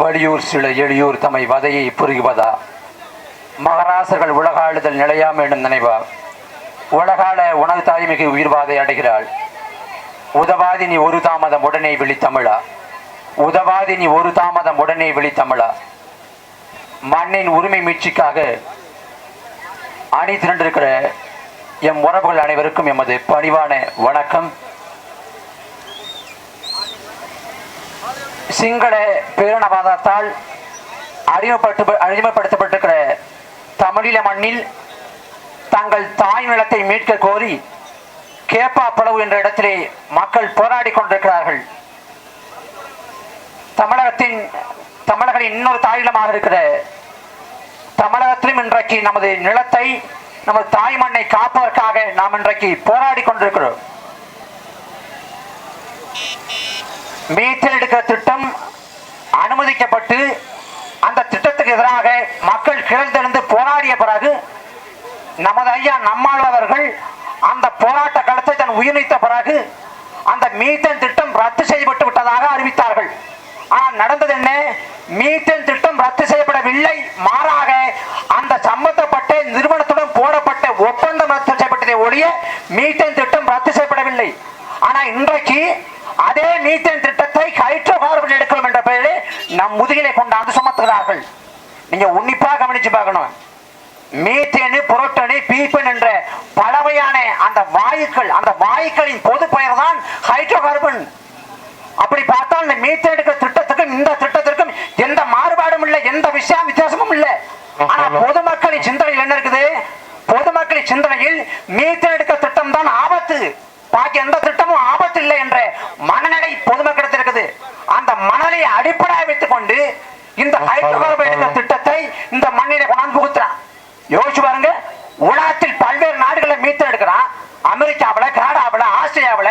வலியூர் சில எளியூர் தம்மை வதையை புரிவதா? மகராசர்கள் உலகாளுதல் நிலையாம் என்னும் நினைவா? உலகால உணவு தாய்மிகு உயிர்வாதை அடைகிறாள். உதவாதி நீ ஒரு தாமதம் உடனே விழித்தமிழா உதவாதி நீ ஒரு தாமதம் உடனே விழித்தமிழா மண்ணின் உரிமை மீட்சிக்காக அணி திரண்டிருக்கிற எம் உறவுகள் அனைவருக்கும் எமது பணிவான வணக்கம். சிங்கள பேரணவாதத்தால் அறிமுகப்படுத்த அறிமுகப்படுத்தப்பட்டிருக்கிற தமிழீழ மண்ணில் தங்கள் தாய் நிலத்தை மீட்க கோரி கேப்பாப்பளவு என்ற இடத்திலே மக்கள் போராடி கொண்டிருக்கிறார்கள். தமிழகத்தின் தமிழகத்தின் இன்னொரு தாயிலமாக இருக்கிற தமிழகத்திலும் இன்றைக்கு நமது நிலத்தை நமது தாய் மண்ணை காப்பதற்காக நாம் இன்றைக்கு போராடி கொண்டிருக்கிறோம். மீத்தல் எடுக்கிற திட்டம் அனுமதிக்கப்பட்டு அந்த திட்டத்துக்கு எதிராக மக்கள் கிழந்தெழுந்து போராடிய பிறகு நமது ஐயா நம்மாழ்வார்கள் அந்த போராட்ட களத்தை தன் உயிர்நீத்த பிறகு அந்த மீத்தன் திட்டம் ரத்து செய்யப்பட்டு விட்டதாக அறிவித்தார்கள். ஆனால் நடந்தது என்ன? மீத்தன் திட்டம் ரத்து செய்யப்படவில்லை மாறாக அந்த சம்பந்தப்பட்ட நிறுவனத்துடன் போடப்பட்ட ஒப்பந்தம் ரத்து செய்யப்பட்டதை ஒழிய மீத்தன் திட்டம் ரத்து செய்யப்படவில்லை ஆனா இன்றைக்கு அதே மீத்தேன் திட்டத்தை ஹைட்ரோ கார்பன் எடுக்கணும் என்ற பெயரில் நம் முதுகிலை கொண்டாந்து சுமத்துகிறார்கள் நீங்க உன்னிப்பா கவனிச்சு பார்க்கணும் மீத்தேனு புரோட்டனு பீப்பன் என்ற பலவையான அந்த வாயுக்கள் அந்த வாயுக்களின் பொது பெயர் தான் ஹைட்ரோ கார்பன் அப்படி பார்த்தால் இந்த மீத்தேன் எடுக்கிற திட்டத்துக்கும் இந்த திட்டத்திற்கும் எந்த மாறுபாடும் இல்லை எந்த விஷயம் வித்தியாசமும் இல்லை. ஆனா பொதுமக்களின் சிந்தனையில் என்ன இருக்குது? பொதுமக்களின் சிந்தனையில் மீத்தேன் எடுக்கிற திட்டம் தான் ஆபத்து. பாக்கி எந்த திட்டமும் ஆபத்து இல்லை என்ற மனநிலை பொதுமக்களிடத்தில் இருக்குது அந்த மனநிலையை அடிப்படையாக வைத்துக் கொண்டு இந்த ஹைட்ரோகார்பன் எடுக்கிற திட்டத்தை இந்த மண்ணிலே கொண்டாந்து புகுத்துறான் யோசிச்சு பாருங்க உலகத்தில் பல்வேறு நாடுகளை மீத்து எடுக்கிறான் அமெரிக்காவுல கனடாவுல ஆஸ்திரேலியாவுல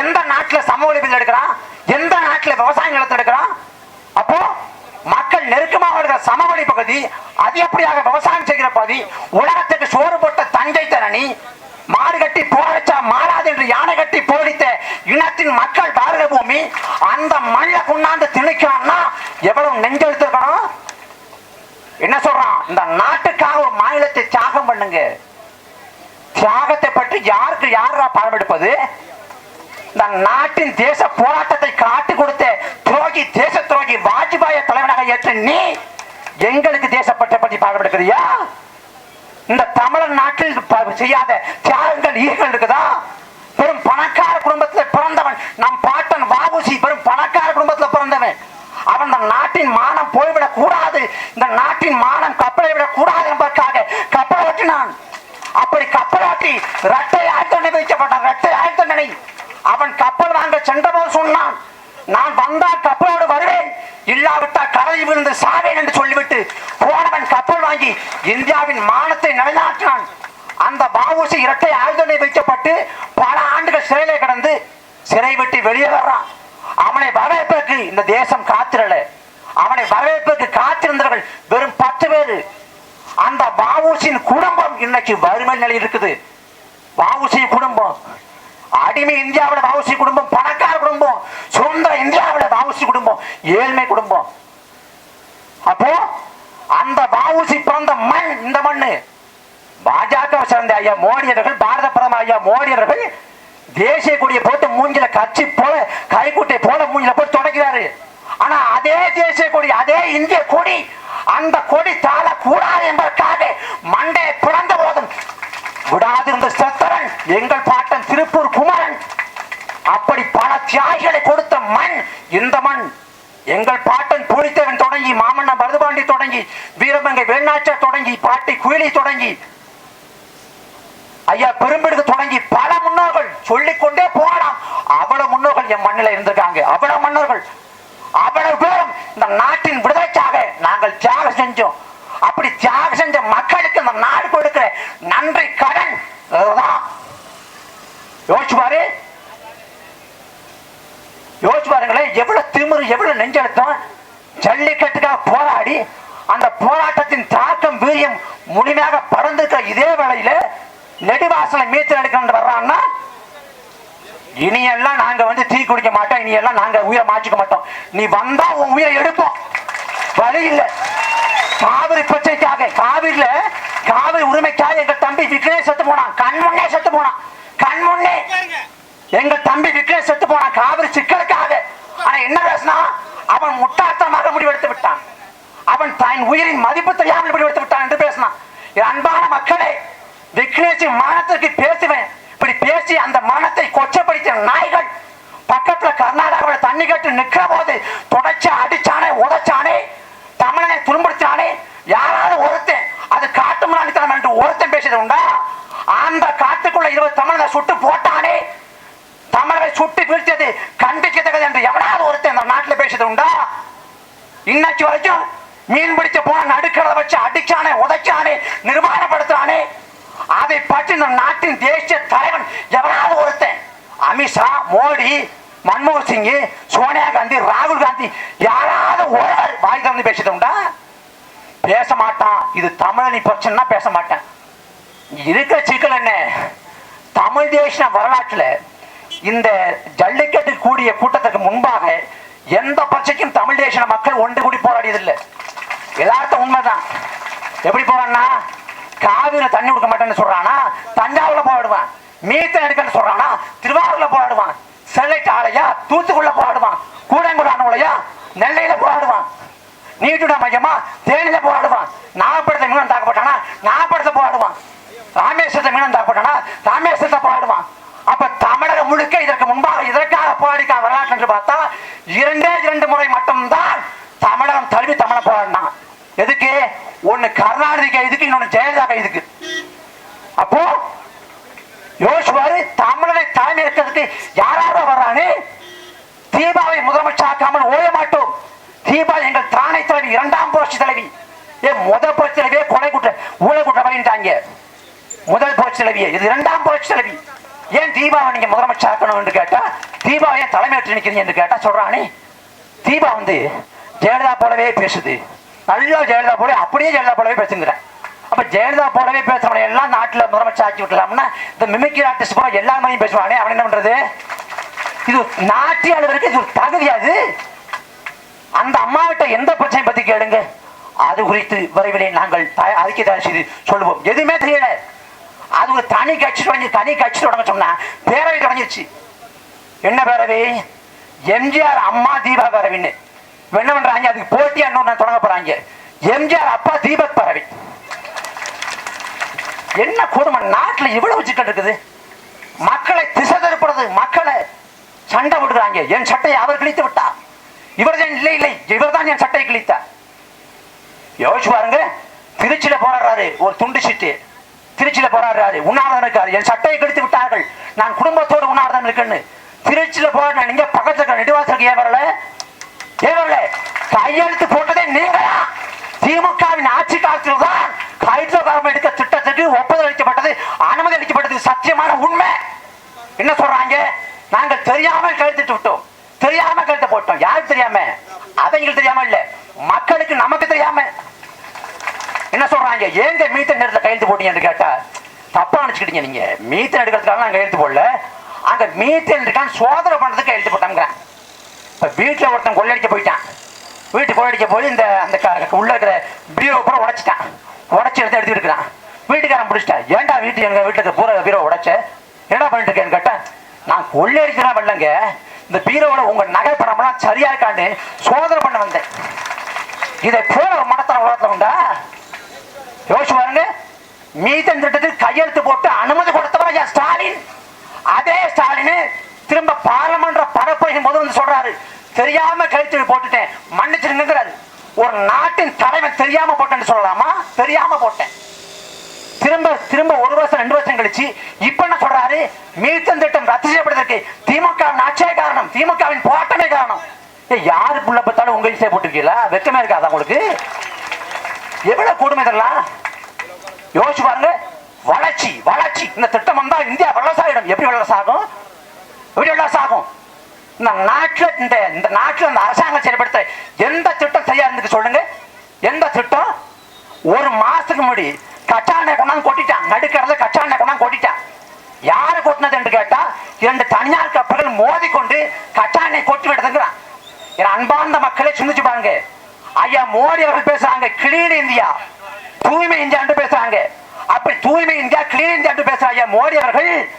எந்த நாட்டுல சமூக ஒழிப்பில் எடுக்கிறான் எந்த நாட்டுல விவசாய நிலத்தை எடுக்கிறான் அப்போ மக்கள் நெருக்கமாக இருக்கிற சமவெளி பகுதி அதிகப்படியாக விவசாயம் செய்கிற பகுதி உலகத்துக்கு சோறு போட்ட தஞ்சை தரணி மாடு கட்டி போரச்சா மாறாது என்று யானை கட்டி போடித்த இனத்தின் மக்கள் பாரத பூமி அந்த மண்ணை கொண்டாந்து திணிக்கணும்னா எவ்வளவு நெஞ்செழுத்திருக்கணும்? என்ன சொல்றான்? இந்த நாட்டுக்காக ஒரு மாநிலத்தை தியாகம் பண்ணுங்க. தியாகத்தை பற்றி யாருக்கு யாரா பாடுபடுப்பது இந்த நாட்டின் தேச போராட்டத்தை காட்டி கொடுத்த துரோகி தேச துரோகி வாஜ்பாய தலைவனாக ஏற்ற நீ எங்களுக்கு தேசப்பட்ட பற்றி பாடுபடுக்கிறியா இந்த தமிழன் நாட்டில் செய்யாத தியாகங்கள் ஈர்கள் இருக்குதா? பெரும் பணக்கார குடும்பத்தில் பிறந்தவன் நம் பாட்டன் வாபுசி பெரும் பணக்கார குடும்பத்தில் பிறந்தவன். அவன் இந்த நாட்டின் மானம் போய்விடக் கூடாது. இந்த நாட்டின் மானம் கப்பலை விடக் கூடாது என்பதற்காக கப்பலாட்டினான் அப்படி கப்பலாட்டி இரட்டை ஆயுள் தண்டனை வைக்கப்பட்டான் இரட்டை சென்றபோது சொன்னான் நான் வந்தால் கப்பலோடு வருவேன். இல்லாவிட்டால் கடலில் விழுந்து சாவேன் என்று சொல்லிவிட்டு போனவன் கப்பல் வாங்கி இந்தியாவின் மானத்தை நிலைநாட்டினான். அந்த பாவூசி இரட்டை ஆயுதனை வைக்கப்பட்டு பல ஆண்டுகள் சிறையிலே கிடந்து சிறை விட்டு வெளியே வர்றான். அவனை வரவேற்பதற்கு இந்த தேசம் காத்திரல. அவனை வரவேற்பதற்கு காத்திருந்தவர்கள் வெறும் பத்து பேரு. அந்த பாபுசின் குடும்பம் இன்னைக்கு வறுமை நிலை இருக்குது. பாவூசி குடும்பம் அடிமை இந்தியாவில் வாவுசி குடும்பம் பணக்கார குடும்பம் சுதந்திர இந்தியாவில் வாவுசி குடும்பம் ஏழ்மை குடும்பம். அப்போ அந்த வாவுசி பிறந்த மண் இந்த மண்ணு. பாஜக சேர்ந்த ஐயா மோடி அவர்கள் பாரத பிரதமர் ஐயா மோடி அவர்கள் தேசிய கொடியை போட்டு மூஞ்சில கட்சி போல கைக்குட்டை போல மூஞ்சில போட்டு தொடக்கிறாரு. ஆனா அதே தேசிய கொடி அதே இந்திய கொடி அந்த கொடி தாழ கூடாது என்பதற்காக மண்டை பிறந்த போதும். விடாதிருந்த எங்கள் பாட்டன் திருப்பூர் குமரன். அப்படி பல தியாகிகளை கொடுத்த மண் இந்த மண். எங்கள் பாட்டன் பூலித்தேவன் தொடங்கி மாமன்ன மருதுபாண்டி தொடங்கி வீரமங்கை வேணாச்சர் தொடங்கி பாட்டி குயிலி தொடங்கி ஐயா பெரும்பிடுக்கு தொடங்கி பல முன்னோர்கள் சொல்லிக்கொண்டே போகலாம். அவ்வளவு முன்னோர்கள் என் மண்ணில் இருந்திருக்காங்க. அவ்வளவு மன்னர்கள். அவ்வளவு பேரும் இந்த நாட்டின் விடுதலைக்காக நாங்கள் தியாகம் செஞ்சோம். அப்படி தியாகம் செஞ்ச மக்களுக்கு இந்த நாடு கொடுக்கிற நன்றி கடன் அதுதான் யோசிச்சு பாரு யோசிச்சு பாருங்களேன் எவ்வளவு திமிரு எவ்வளவு நெஞ்செழுத்தம். ஜல்லிக்கட்டுக்காக போராடி அந்த போராட்டத்தின் தாக்கம் வீரியம் முழுமையாக பறந்துருக்க இதே வேளையில நெடுவாசலை மீச்சல் எடுக்கணும் வர்றான்னா இனியெல்லாம் நாங்க வந்து தீ குடிக்க மாட்டோம் இனியெல்லாம் நாங்க உயிரை மாற்றிக்க மாட்டோம். நீ வந்தா உன் உயிரை எடுப்போம். வழி இல்லை. காவிரி பிரச்சனைக்காக காவிரியில காவிரி உரிமைக்காக எங்க தம்பி விக்னேஷ் செத்து போனான். கண் முன்னே செத்து போனான். கண் முன்னே எங்க தம்பி விக்னேஷ் செத்து போனான் காவிரி சிக்கலுக்காக. ஆனா என்ன பேசினா அவன் முட்டாள்தனமாக முடிவெடுத்து விட்டான். அவன் தன் உயிரின் மதிப்பு தெரியாமல் முடிவெடுத்து விட்டான் என்று பேசினான். அன்பான மக்களே விக்னேஷின் மானத்திற்கு பேசுவேன். இப்படி பேசி அந்த மானத்தை கொச்சப்படுத்திய நாய்கள் பக்கத்துல கர்நாடகாவில் தண்ணி கட்டு நிக்கிற போது தொடச்சு அடிச்சானே உதச்சானே தமிழனை துன்புறுத்தானே யாராவது ஒருத்தன் அது காட்டு முன்னாடித்தனம் என்று ஒருத்தன் பேசியது உண்டா? அந்த காட்டுக்குள்ள இருபது தமிழனை சுட்டு போட்டானே சுட்டு வீழ்த்தியது கண்டிக்கத்தக்கது என்று எவனாவது ஒருத்தன் இந்த நாட்டில் பேசுது உண்டா இன்னைக்கு வரைக்கும் மீன் பிடிச்ச போன நடுக்கிறத வச்சு அடிச்சானே உதைச்சானே நிர்மாணப்படுத்துறானே. அதை பற்றி இந்த நாட்டின் தேசிய தலைவன் எவனாவது ஒருத்தன்? அமித்ஷா மோடி மன்மோகன் சிங் சோனியா காந்தி ராகுல் காந்தி யாராவது ஒருவர் வாய் திறந்து பேசிட்டு உண்டா பேச மாட்டான். இது தமிழனி பிரச்சனைனா பேச மாட்டேன். இருக்கிற சிக்கல் என்ன? தமிழ் தேசிய வரலாற்றுல இந்த ஜல்லிக்கட்டு கூடிய கூட்டத்துக்கு முன்பாக எந்த பட்சைக்கும் தமிழ் தேச மக்கள் ஒன்று கூடி போராடியதில்லை. இல்லை உண்மைதான். எப்படி போவான்னா காவிரி தண்ணி கொடுக்க மாட்டேன்னு சொல்றானா தஞ்சாவூர்ல போராடுவான் மீத்தன் எடுக்கன்னு சொல்றானா திருவாரூர்ல போராடுவான் செல்லைக்கு ஆலையா தூத்துக்குள்ள போராடுவான் கூடங்குடானுலையா நெல்லையில போராடுவான் நீட்டுட மையமா தேனியில போராடுவான் நாகப்படத்தை மீனம் தாக்கப்பட்டானா நாகப்படத்தை போராடுவான் ராமேஸ்வரத்தை மீனம் தாக்கப்பட்டானா ராமேஸ்வரத்தை போராடுவான். அப்ப முழுக்க இதற்கு முன்பாக இதற்காக போராடிக்கா வரலாற்று என்று பார்த்தா இரண்டே இரண்டு முறை மட்டும்தான் தமிழகம் தழுவி தமிழ போராடினான். எதுக்கு? ஒண்ணு கருணாநிதி கைதுக்கு இன்னொன்னு ஜெயலலிதா கைதுக்கு அப்போ யோசிவாரு தமிழனை தலைமை இருக்கிறதுக்கு யாராவது வர்றானே? தீபாவை முதலமைச்சராக்காமல் ஓய மாட்டோம். தீபா எங்கள் திராணை தலைவி இரண்டாம் புரட்சி தலைவி. ஏன் முதல் புரட்சி தலைவியே கொலை குற்ற ஊழல் குற்றவாளின்ட்டாங்க முதல் புரட்சி தலைவியே இது இரண்டாம் புரட்சி தலைவி. ஏன் தீபாவை நீங்க முதலமைச்சராக்கணும் என்று கேட்டா தீபாவை ஏன் தலைமையேற்று நிக்கிறீங்க என்று கேட்டா சொல்றானே தீபா வந்து ஜெயலலிதா போலவே பேசுது. நல்லா ஜெயலலிதா போல அப்படியே ஜெயலலிதா போலவே பேசுங்கிறேன் அப்ப ஜெயலலிதா போலவே பேசுறவனை எல்லாம் நாட்டுல முதலமைச்சர் ஆக்கி விட்டலாம்னா இந்த மிமிக்ரி ஆர்டிஸ்ட் போல எல்லா மாதிரியும் பேசுவானே அவன் என்ன பண்றது? இது நாட்டிய அளவிற்கு இது ஒரு தகுதியாது அந்த அம்மாவிட்ட எந்த பிரச்சனை பத்தி கேளுங்க. அது குறித்து விரைவிலே நாங்கள் அறிக்கை தயார் செய்து சொல்லுவோம். எதுவுமே தெரியல. அவங்க தனி கட்சி தொடங்கி தனி கட்சி தொடங்க சொன்னா பேரவை தொடங்கிடுச்சு என்ன பேரவை? எம்ஜிஆர் அம்மா தீபா பேரவின்னு. என்ன பண்றாங்க? அதுக்கு போட்டி அண்ணன் தொடங்க போறாங்க. எம்ஜிஆர் அப்பா தீபக் பேரவை. என்ன கொடுமை? நாட்டுல இவ்வளவு சிக்கல் இருக்குது. மக்களை திசை திருப்புறது மக்களை சண்டை விடுறாங்க என் சட்டையை அவர் கிழித்து விட்டா இவர் தான் இல்லை இல்லை. இவர் தான் என் சட்டையை கிழித்தா யோசிச்சு பாருங்க. திருச்சியில போராடுறாரு. ஒரு துண்டு சீட்டு. திருச்சியில போராடுறாரு உண்ணாவிரதம் இருக்காரு என் சட்டையை கெடுத்து விட்டார்கள். நான் குடும்பத்தோடு உண்ணாவிரதம் இருக்கேன்னு. திருச்சியில போராடின நீங்க பக்கத்துல இருக்க நெடுவாசலுக்கு ஏன் வரல ஏன் வரல கையெழுத்து போட்டதே நீங்களா? திமுகவின் ஆட்சி காலத்தில் தான் ஹைட்ரோ கார்பன் எடுக்க திட்டத்துக்கு ஒப்புதல் அளிக்கப்பட்டது அனுமதி அளிக்கப்பட்டது சத்தியமான உண்மை. என்ன சொல்றாங்க? நாங்கள் தெரியாமல் கழுத்துட்டு விட்டோம். தெரியாம கழுத்து போட்டோம். யாருக்கு தெரியாம? அதை தெரியாம இல்ல. மக்களுக்கு நமக்கு தெரியாம. என்ன சொல்றாங்க? ஏங்க மீத்தன் நேரத்தில் கையெழுத்து போட்டீங்கன்னு கேட்டா தப்பா நினைச்சுக்கிட்டீங்க நீங்க. மீத்தன் எடுக்கிறதுக்காக நான் கையெழுத்து போடல. அங்க மீத்தன் இருக்கான் சோதனை பண்றதுக்கு கையெழுத்து போட்டாங்க இப்ப வீட்டுல ஒருத்தன் கொள்ளடிக்க போயிட்டான். வீட்டு கொள்ளடிக்க போய் இந்த அந்த உள்ள இருக்கிற பீரோ பூரா உடைச்சிட்டான். உடைச்சு எடுத்து எடுத்துட்டு இருக்கிறான். வீட்டுக்காரன் பிடிச்சிட்டான் ஏன்டா வீட்டு எங்க வீட்டுல இருக்க பூரா பீரோ உடைச்ச? என்ன பண்ணிட்டு இருக்கேன்னு கேட்டேன் நான் கொள்ளையடிக்கிறா பண்ணலங்க. இந்த பீரோவோட உங்க நகை படமெல்லாம் சரியா இருக்கான்னு சோதனை பண்ண வந்தேன். இதை போல ஒரு மடத்தன உலகத்துல உண்டா? யோசிச்சு பாருங்க. மீதன் திட்டத்தில் கையெழுத்து போட்டு அனுமதி கொடுத்தவர் ஐயா ஸ்டாலின். அதே ஸ்டாலின் திரும்ப பாராளுமன்ற பரப்புரையின் போது வந்து சொல்றாரு. தெரியாம கழுத்து போட்டுட்டேன் மன்னிச்சிருங்கிறாரு ஒரு நாட்டின் தலைவன் தெரியாம போட்டேன்னு சொல்லலாமா? தெரியாம போட்டேன். திரும்ப திரும்ப ஒரு வருஷம் ரெண்டு வருஷம் கழிச்சு இப்ப என்ன சொல்றாரு? மீத்தன் திட்டம் ரத்து செய்யப்படுவதற்கு திமுகவின் ஆட்சியே காரணம். திமுகவின் போராட்டமே காரணம். யாரு புள்ள பார்த்தாலும் உங்க இசை போட்டிருக்கீங்களா? வெக்கமே இருக்காதா உங்களுக்கு? எவ்வளவு கொடுமை இதெல்லாம்? யோசிச்சு பாருங்க. வளர்ச்சி வளர்ச்சி. இந்த திட்டம் வந்தா இந்தியா வல்லசாயிடும் எப்படி வல்லசாகும் எப்படி வல்லசாகும் இந்த நாட்டுல இந்த இந்த நாட்டுல இந்த அரசாங்கம் செயல்படுத்த எந்த திட்டம் சரியா இருந்துக்கு சொல்லுங்க. எந்த திட்டம்? ஒரு மாசத்துக்கு முன்னாடி கச்சானை கொண்டாந்து கொட்டிட்டான். நடுக்கிறது கச்சானை கொண்டாந்து கொட்டிட்டான். யாரு கொட்டினது என்று கேட்டா இரண்டு தனியார் கப்பல்கள் மோதிக்கொண்டு கச்சானை கொட்டி விடுதுங்கிறான். என் அன்பார்ந்த மக்களை சிந்திச்சு பாருங்க. ஐயா மோடி அவர்கள் பேசுறாங்க கிளீன் இந்தியா தூய்மை இந்தியா என்று பேசுறாங்க. அப்படி தூய்மை இந்தியா கிளீன் இந்தியா என்று பேசுறாங்க. மோடி அவர்கள்